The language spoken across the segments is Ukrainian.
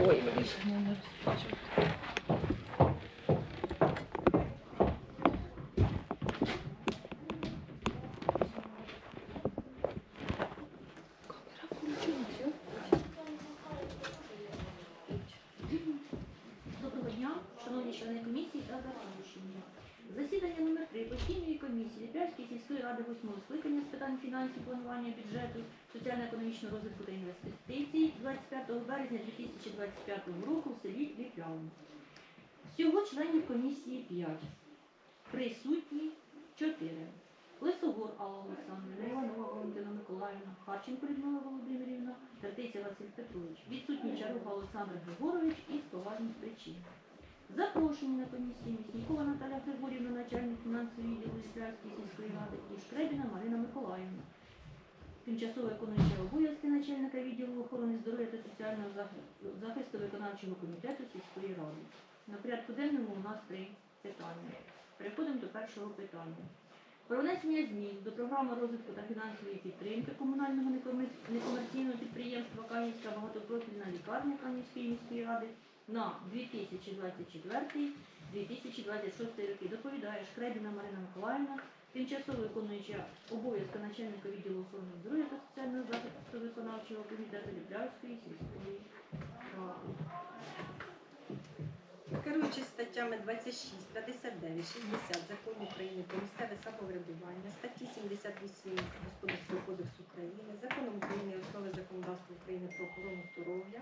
Ой, рішення не розпочав. Доброго дня, шановні члени комісії та запрошені. Засідання номер 3 постійної комісії Ліп'янської сільської ради 8 скликання з питань фінансів, планування бюджету, соціально-економічного розвитку та інвестицій 25 березня 2025 року в селі Ліп'ян. Всього членів комісії 5. Присутні 4. Лисогор Алла Олександрівна, Іванова Валентина Миколаївна, Харченко Людмила Володимирівна, Тертиця Василь Петрович, відсутній Чаруга Олександр Григорович із поважних причин. Запрошені на комісії Міснікова Наталя Григорівна, начальник фінансової відділу Ліплярської сільської ради і Шкребіна Марина Миколаївна. Тимчасово виконуюча обов'язки начальника відділу охорони здоров'я та соціального захисту, виконавчого комітету сільської ради. На порядку денному у нас три питання. Переходимо до першого питання. Про внесення змін до програми розвитку та фінансової підтримки комунального некомерційного підприємства Канівська багатопрофільна лікарня Канівської міської ради на 2024-2026 роки. Доповідає Шкребіна Марина Миколаївна, тимчасово виконуюча обов'язки начальника відділу охорони здоров'я та соціального захисту виконавчого комітету Ліплявської сільської ради. Керуючись статтями 26, 59, 60 Закону України про місцеве самоврядування, статті 78 Господарського кодексу України, Законом України основи законодавства України про охорону здоров'я,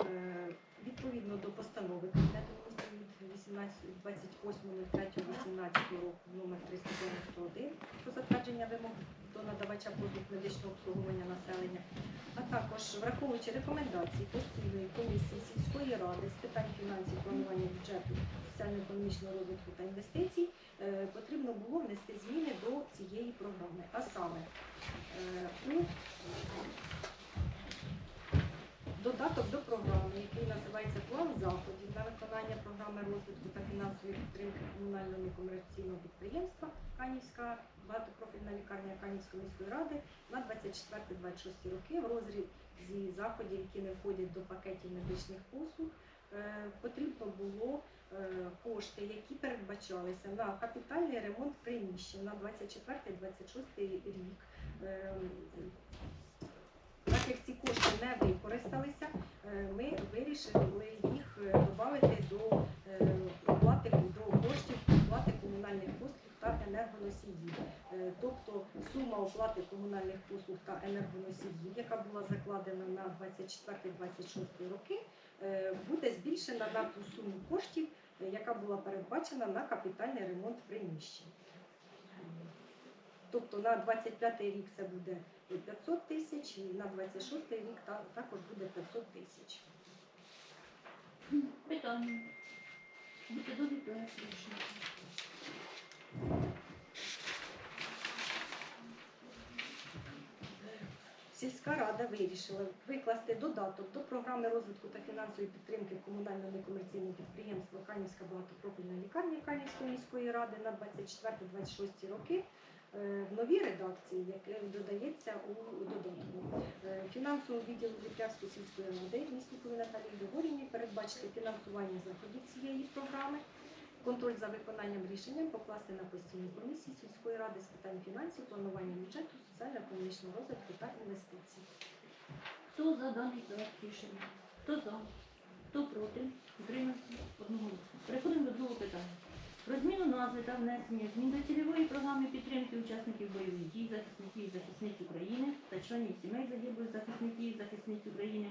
е, відповідно до постанови Кабінету міністрів 28.03.18 року номер 391 про затвердження вимог до надавача послуг медичного обслуговування населення, а також враховуючи рекомендації постійної комісії сільської ради з питань фінансів, планування бюджету, соціально-економічного розвитку та інвестицій, е, потрібно було внести зміни до цієї програми. А саме е, у додаток до програми, який називається План заходів на виконання програми розвитку та фінансової підтримки комунального некомерційного підприємства Канівська багатопрофільна лікарня Канівської міської ради на 24-26 роки в розрізі заходів, які не входять до пакетів медичних послуг, е, потрібно було е, кошти, які передбачалися на капітальний ремонт приміщень на 24-26 рік. Кошти не використалися, е, ми вирішили їх е, додати до е, оплати до коштів оплати комунальних послуг та енергоносіїв. Тобто сума оплати комунальних послуг та енергоносіїв, яка була закладена на 24-26 роки, буде збільшена на ту суму коштів, яка була передбачена на капітальний ремонт приміщень. Тобто на 25 рік це буде 500 тисяч, і на 26 рік та- також буде 500 тисяч. Питання. Рішення. Сільська рада вирішила викласти додаток до програми розвитку та фінансової підтримки комунального некомерційного підприємства Канівська багатопрофільна лікарня Канівської міської ради на 24-26 роки в новій редакції, яке додається у додатку. Е, Фінансовому відділу Ліп'явської сільської ради Міснікові Наталії Григорівні передбачити фінансування заходів цієї програми. Контроль за виконанням рішенням покласти на постійну комісію сільської ради з питань фінансів, планування бюджету, соціально-економічного розвитку та інвестицій. Хто за даний проект рішення? Хто за? Хто проти? Утримався? Одноголосно. Переходимо до другого питання. Про зміну назви та внесення змін до цільової програми підтримки учасників бойових дій, захисників і захисниць України та членів сімей загиблих захисників і захисниць України,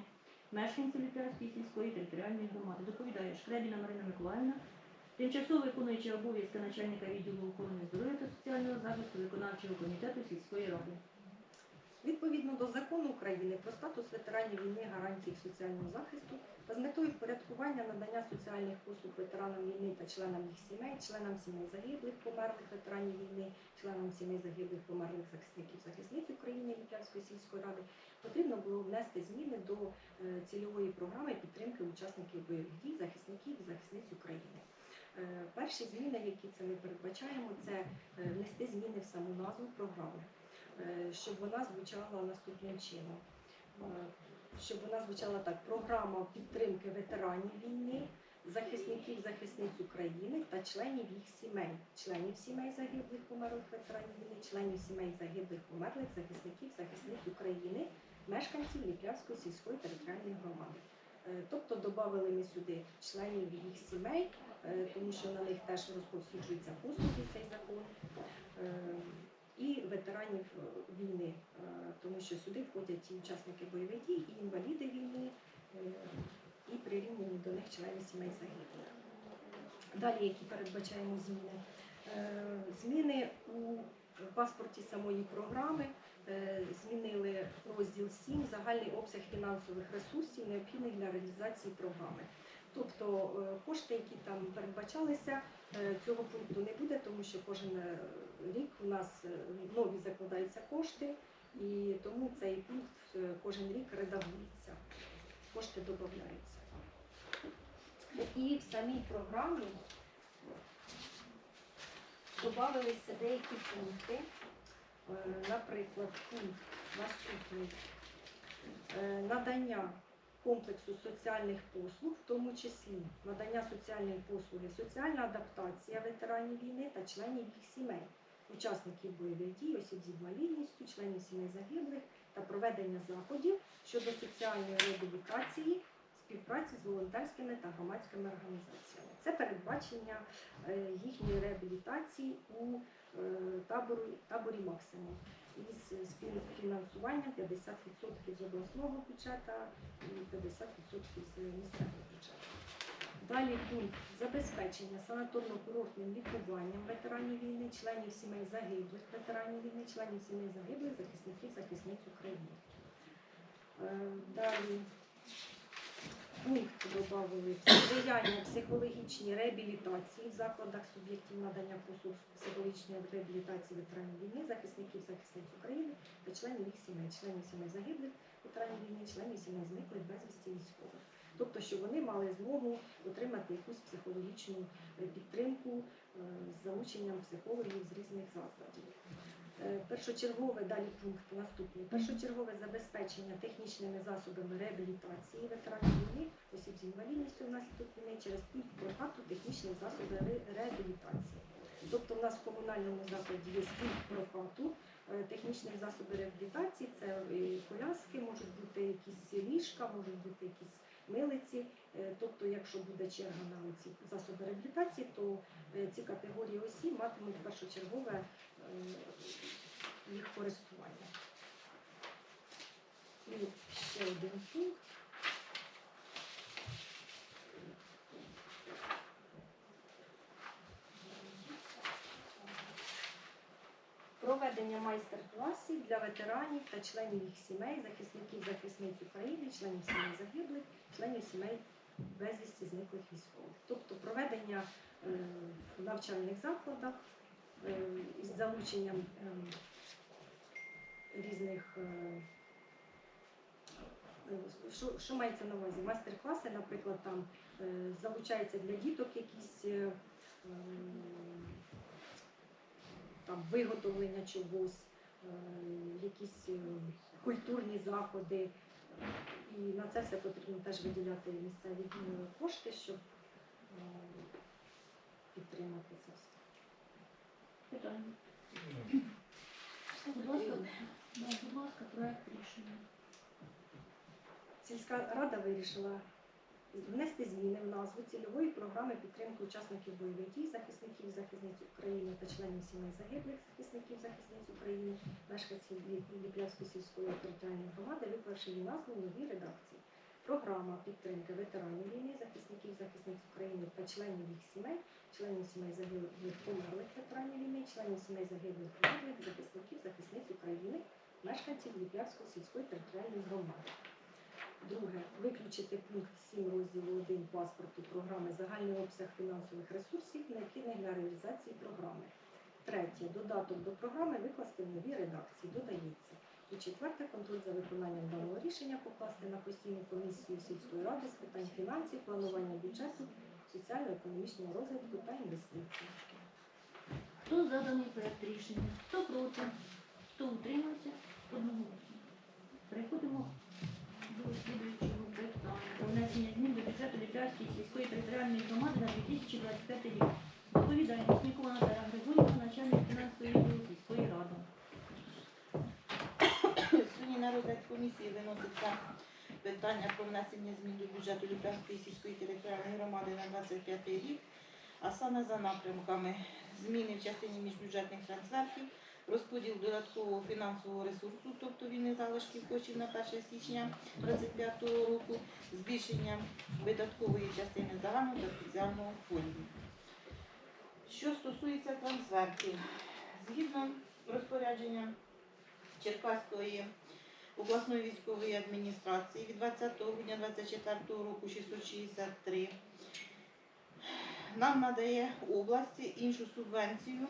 мешканців Ліп'янської сільської територіальної громади. Доповідає Шкребіна Марина Миколаївна, тимчасово виконуюча обов'язки начальника відділу охорони здоров'я та соціального захисту виконавчого комітету сільської ради. Відповідно до закону України про статус ветеранів війни, гарантії їх соціального захисту та з метою впорядкування надання соціальних послуг ветеранам війни та членам їх сімей, членам сімей загиблих, померлих ветеранів війни, членам сімей загиблих, померлих захисників захисниць України Ліп'янської сільської ради потрібно було внести зміни до е, цільової програми підтримки учасників бойових дій, захисників і захисниць України. Е, Перші зміни, які це ми передбачаємо, це е, внести зміни в саму назву програми, щоб вона звучала наступним чином. Е, щоб вона звучала так: програма підтримки ветеранів війни, захисників захисниць України та членів їх сімей, членів сімей загиблих померлих ветеранів війни, членів сімей загиблих померлих захисників захисниць України, мешканців Ліплявської сільської територіальної громади. Е, Тобто додали ми сюди членів їх сімей, е, тому що на них теж розповсюджується послуги цей закон. І ветеранів е, війни, е, тому що сюди входять і учасники бойових дій, і інваліди війни, е, і прирівняні до них члени сімей загиблих. Далі, які передбачаємо зміни. Зміни у паспорті самої програми змінили розділ 7 загальний обсяг фінансових ресурсів, необхідних для реалізації програми. Тобто кошти, які там передбачалися, цього пункту не буде, тому що кожен е, рік у нас е, нові закладаються кошти, і тому цей пункт е, кожен рік редагується. Кошти додаються. І в самій програмі додавалися деякі пункти. Е, Наприклад, пункт наступний Е, надання комплексу соціальних послуг, в тому числі надання соціальної послуги, соціальна адаптація ветеранів війни та членів їх сімей, учасників бойових дій, осіб з інвалідністю, членів сімей загиблих та проведення заходів щодо соціальної реабілітації, співпраці з волонтерськими та громадськими організаціями. Це передбачення е, їхньої реабілітації у е, таборі, таборі максимум із співфінансуванням 50% з обласного бюджету і 50% з місцевого бюджету. Далі пункт забезпечення санаторно-курортним лікуванням ветеранів війни, членів сімей загиблих ветеранів війни, членів сімей загиблих, захисників, захисниць України. Е, Далі пункт додали сприяння психологічній реабілітації в закладах суб'єктів надання послуг психологічної реабілітації ветеранів війни, захисників захисниць України та членів їх сімей, членів сімей загиблих ветеранів війни, членів сімей зниклих безвісті військових. Тобто, щоб вони мали змогу отримати якусь психологічну е, підтримку е, з залученням психологів з різних закладів. Е, Першочергове далі пункт наступний. Першочергове забезпечення технічними засобами реабілітації ветеранів війни, осіб з інвалідністю внаслідок війни через пункт прокату технічних засобів реабілітації. Тобто в нас в комунальному закладі є пункт прокату е, технічних засобів реабілітації, це коляски, можуть бути якісь ліжка, можуть бути якісь милиці. Е, Тобто, якщо буде черга на ці засоби реабілітації, то ці категорії осіб матимуть першочергове їх користування. І ще один пункт. Проведення майстер-класів для ветеранів та членів їх сімей, захисників захисниць України, членів сімей загиблих, членів сімей безвісті зниклих військових. Тобто проведення е, в навчальних закладах е, із залученням е, різних. е, Що, мається на увазі? Майстер-класи, наприклад, там е, залучаються для діток якісь е, ем, там виготовлення чогось, якісь культурні заходи. І на це все потрібно теж виділяти місцеві кошти, щоб підтримати це все. Питання. Будь ласка, да, будь ласка, проект рішення. Сільська рада вирішила внести зміни в назву цільової програми підтримки учасників бойових дій, захисників захисниць України та членів сімей загиблих захисників захисниць України, мешканців Лі- Ліплявської сільської територіальної громади, виклавши її назву в новій редакції. Програма підтримки ветеранів війни, захисників захисниць України та членів їх сімей, членів сімей загиблих померлих ветеранів війни, членів сімей загиблих померлих, захисників захисниць України, мешканців Ліплявської сільської територіальної громади. Друге, виключити пункт 7 розділу 1 паспорту програми загальний обсяг фінансових ресурсів, необхідних для реалізації програми. Третє, додаток до програми викласти в новій редакції, додається. І четверте, контроль за виконанням даного рішення покласти на постійну комісію сільської ради з питань фінансів, планування бюджету, соціально-економічного розвитку та інвестицій. Хто за даний проект рішення? Хто проти? Хто утримався? Одноголосно. Переходимо до слідуючого питання. Про внесення змін до бюджету Ліпляцької сільської територіальної громади на 2025 рік. Доповідає Міснікова Наталя Григорівна, начальник фінансової відділу сільської ради. Сьогодні на комісії виноситься питання про внесення змін до бюджету Ліпянської сільської територіальної громади на 25 рік, а саме за напрямками зміни в частині міжбюджетних трансфертів, розподіл додаткового фінансового ресурсу, тобто вільних залишків коштів на 1 січня 2025 року, збільшення видаткової частини загального та спеціального фонду. Що стосується трансфертів, згідно розпорядження Черкаської обласної військової адміністрації від 20 грудня 2024 року 663 нам надає області іншу субвенцію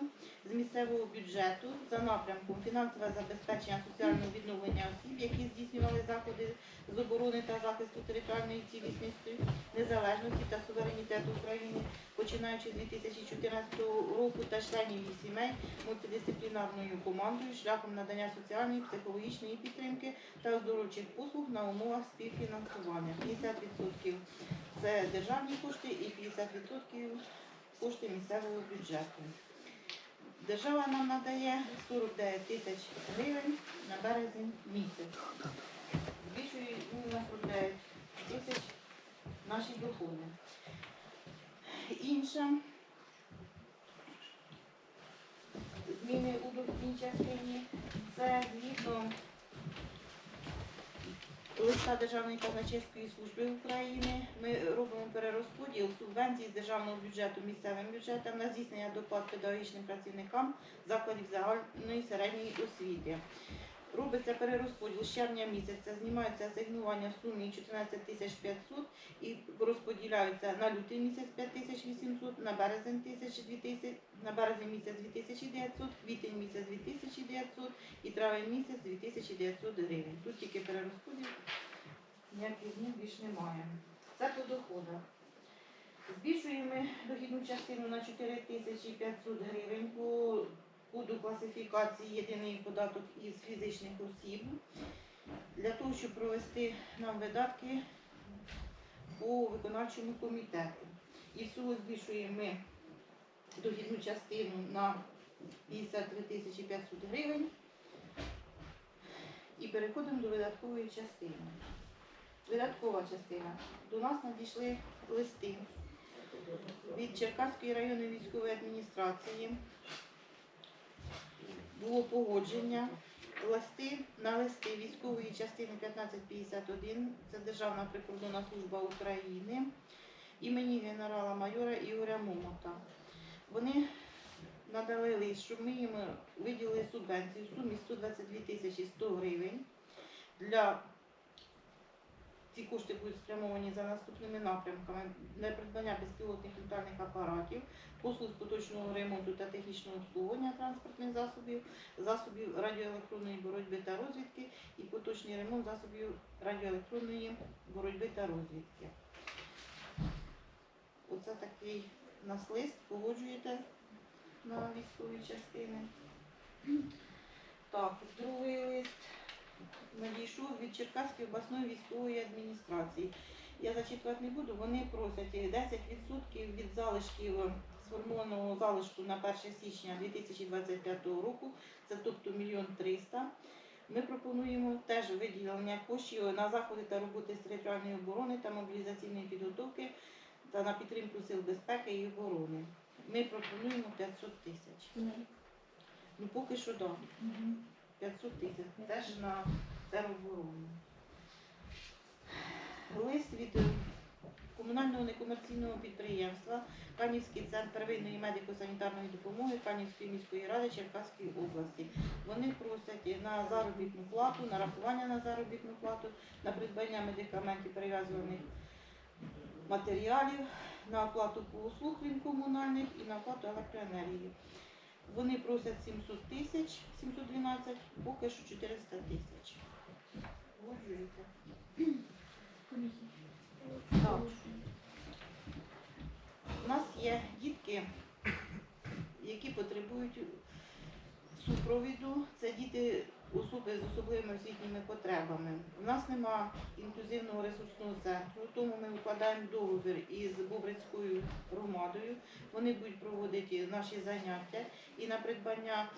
з місцевого бюджету за напрямком фінансове забезпечення соціального відновлення осіб, які здійснювали заходи з оборони та захисту територіальної цілісності, незалежності та суверенітету України, починаючи з 2014 року та членів їх сімей мультидисциплінарною командою шляхом надання соціальної, психологічної підтримки та оздоровчих послуг на умовах співфінансування. 50% це державні кошти і 50% кошти місцевого бюджету. Держава нам надає 49 тисяч гривень на березень місяць. Збільшує ну, на 49 тисяч наші доходи. Інше зміни у дохідній частині це згідно листа Державної казначейської служби України. Ми робимо перерозподіл субвенцій з державного бюджету місцевим бюджетам на здійснення доплат педагогічним працівникам закладів загальної середньої освіти. Робиться перерозподіл з червня місяця, знімається асигнування в сумі 14 тисяч 500 і розподіляються на лютий місяць 5 тисяч 800, на березень тисяч 2000, на березень місяць 2900, квітень місяць 2900 і травень місяць 2900 гривень. Тут тільки перерозподіл, ніяких змін більш немає. Це по доходах. Збільшуємо дохідну частину на 4500 гривень по коду класифікації єдиний податок із фізичних осіб для того, щоб провести нам видатки по виконавчому комітету. І всього збільшуємо ми дохідну частину на 53 тисячі 500 гривень і переходимо до видаткової частини. Видаткова частина. До нас надійшли листи від Черкаської районної військової адміністрації. Було погодження листи на листи військової частини 1551, це Державна прикордонна служба України імені генерала-майора Ігоря Момота. Вони надали лист, щоб ми їм виділили субвенцію в сумі 122 тисячі 100 гривень. Для ці кошти будуть спрямовані за наступними напрямками для придбання безпілотних літальних апаратів, послуг поточного ремонту та технічного обслуговування транспортних засобів, засобів радіоелектронної боротьби та розвідки і поточний ремонт засобів радіоелектронної боротьби та розвідки. Оце такий нас лист, погоджуєте на військові частини. Так, другий лист надійшов від Черкаської обласної військової адміністрації. Я зачитувати не буду, вони просять 10% від залишків сформованого залишку на 1 січня 2025 року, це тобто мільйон 300. Ми пропонуємо теж виділення коштів на заходи та роботи з територіальної оборони та мобілізаційної підготовки та на підтримку сил безпеки і оборони. Ми пропонуємо 500 тисяч. Ну поки що так. 500 тисяч теж на тероборону. Лист від е, комунального некомерційного підприємства Канівський центр первинної медико-санітарної допомоги Канівської міської ради Черкаської області. Вони просять на заробітну плату, на рахування на заробітну плату, на придбання медикаментів перев'язуваних матеріалів, на оплату послуг комунальних і на оплату електроенергії. Вони просять 700 тисяч, 712, поки що 400 тисяч. Погоджуєте? Так. У нас є дітки, які потребують супровіду. Це діти особи з особливими освітніми потребами. У нас нема інклюзивного ресурсного центру, тому ми укладаємо договір із Бобрицькою громадою. Вони будуть проводити наші заняття і на придбання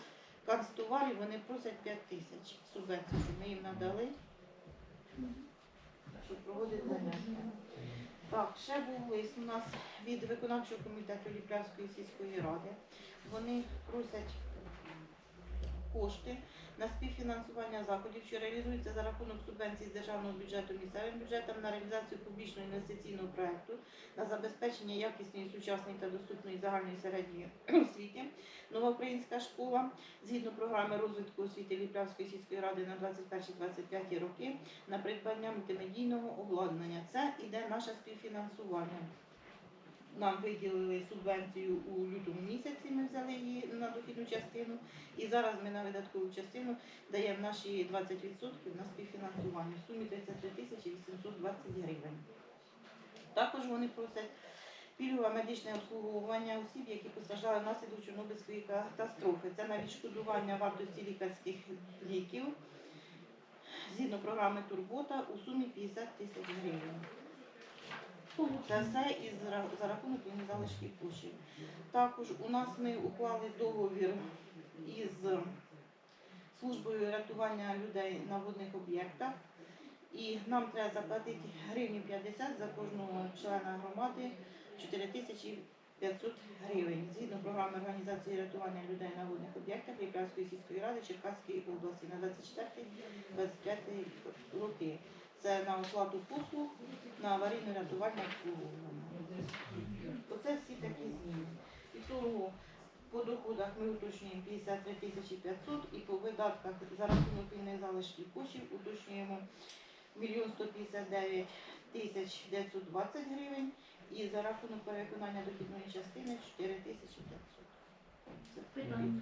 канцтоварів вони просять 5 тисяч субвенцію, щоб ми їм надали, щоб проводити заняття. Так, ще був лист у нас від виконавчого комітету Ліплявської сільської ради. Вони просять кошти на співфінансування заходів, що реалізуються за рахунок субвенцій з державного бюджету місцевим бюджетом на реалізацію публічного інвестиційного проекту на забезпечення якісної, сучасної та доступної загальної середньої освіти. Нова українська школа згідно програми розвитку освіти Ліплявської сільської ради на 21-25 роки на придбання мультимедійного обладнання. Це іде наше співфінансування. Нам виділили субвенцію у лютому місяці. Ми взяли її на дохідну частину, і зараз ми на видаткову частину даємо наші 20% на співфінансування в сумі 33 тисячі 820 гривень. Також вони просять пільгове медичне обслуговування осіб, які постраждали внаслідок Чорнобильської катастрофи. Це на відшкодування вартості лікарських ліків згідно програми Турбота у сумі 50 тисяч гривень. Це все із за рахунок залишків коштів. Також у нас ми уклали договір із службою рятування людей на водних об'єктах. І нам треба заплатити гривню 50 за кожного члена громади 4500 гривень. Згідно програми організації рятування людей на водних об'єктах Лікарської сільської ради Черкаської області на 24-25 роки. Це на оплату послуг, на аварійне рятувальне обслуговування. Оце всі такі зміни. І того по доходах ми уточнюємо 53 тисячі 500 і по видатках за рахунок вільних залишків коштів уточнюємо 1 159 тисяч 920 гривень і за рахунок перевиконання дохідної частини 4 тисячі 500. Це Питання.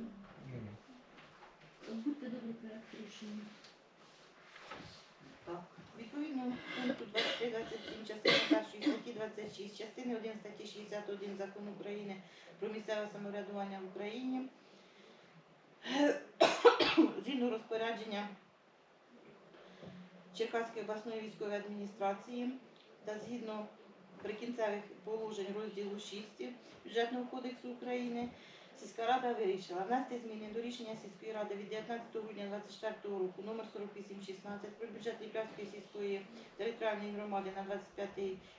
Будьте добрі, проект рішення. Відповідно пункту 23-27 частини першої статті 26, частини 1 статті 61 Закону України про місцеве самоврядування в Україні згідно розпорядження Черкаської обласної військової адміністрації та згідно прикінцевих положень розділу 6 Бюджетного кодексу України Сільська рада вирішила внести зміни до рішення сільської ради від 19 грудня 2024 року номер 4816 про бюджет Ліпляцької сільської територіальної громади на 25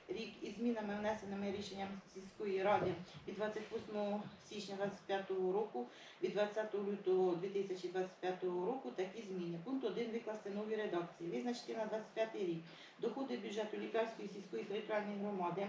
рік із змінами внесеними рішенням сільської ради від 28 січня 2025 року від 20 лютого 2025 року такі зміни. Пункт 1 викласти нові редакції. Визначити на 25 рік доходи бюджету Лікарської сільської територіальної громади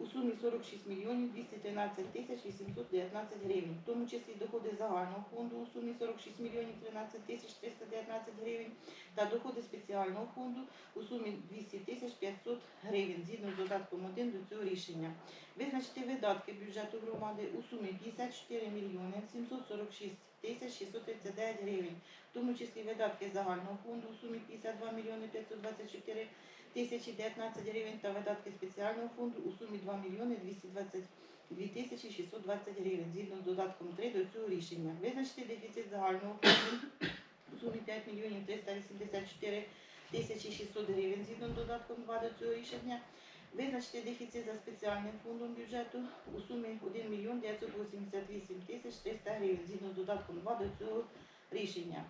у сумі 46 мільйонів 213 тисяч 819 гривень, в тому числі доходи загального фонду у сумі 46 мільйонів 13 тисяч 319 гривень та доходи спеціального фонду у сумі 200 тисяч 500 гривень згідно з додатком 1 до цього рішення. Визначити видатки бюджету громади у сумі 54 мільйони 746 тисяч 639 гривень, в тому числі видатки загального фонду у сумі 52 мільйони 524 тисячі 19 гривень та видатки спеціального фонду у сумі 2 мільйони 222 тисячі 620 гривень згідно з додатком 3 до цього рішення. Визначити дефіцит загального фонду у сумі 5 мільйонів 384 тисячі 600 гривень згідно з додатком 2 до цього рішення. Визначити дефіцит за спеціальним фондом бюджету у сумі 1 мільйон 988 тисяч 300 гривень згідно з додатком 2 до цього рішення.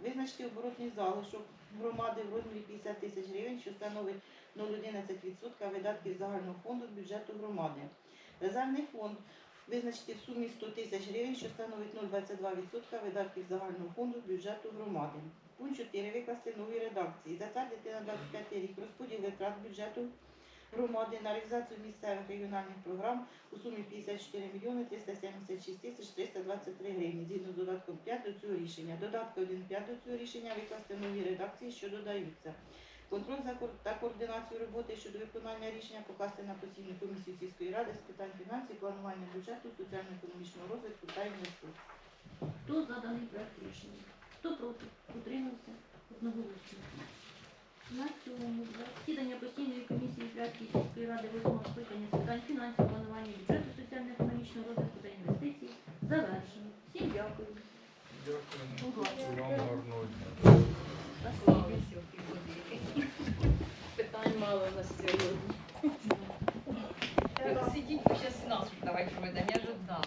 Визначити оборотний залишок громади в розмірі 50 тисяч гривень, що становить 0,11% видатків загального фонду бюджету громади. Резервний фонд визначити в сумі 100 тисяч гривень, що становить 0,22% видатків загального фонду бюджету громади. Пункт 4. Викласти нові редакції. Затвердити на 25 рік розподіл витрат бюджету громади на реалізацію місцевих регіональних програм у сумі 54 мільйони 376 тисяч 323 гривні згідно з додатком 5 до цього рішення. Додатки 1.5 до цього рішення викласти нові редакції, що додаються. Контроль за та координацію роботи щодо виконання рішення покласти на постійну комісію сільської ради з питань фінансів, планування бюджету, соціально-економічного розвитку та інвестицій. Хто за даний проект рішення? Хто проти? Утримався? Одноголосно. На цьому засідання постійної комісії Ліпляцької сільської ради 8 скликання з питань фінансів, планування бюджету, соціально-економічного розвитку та інвестицій завершено. Всім дякую. Дякую. Вам гарного дня. Питань мало на сьогодні. Сидіть, ви зараз нас давай проведемо, я ж одна.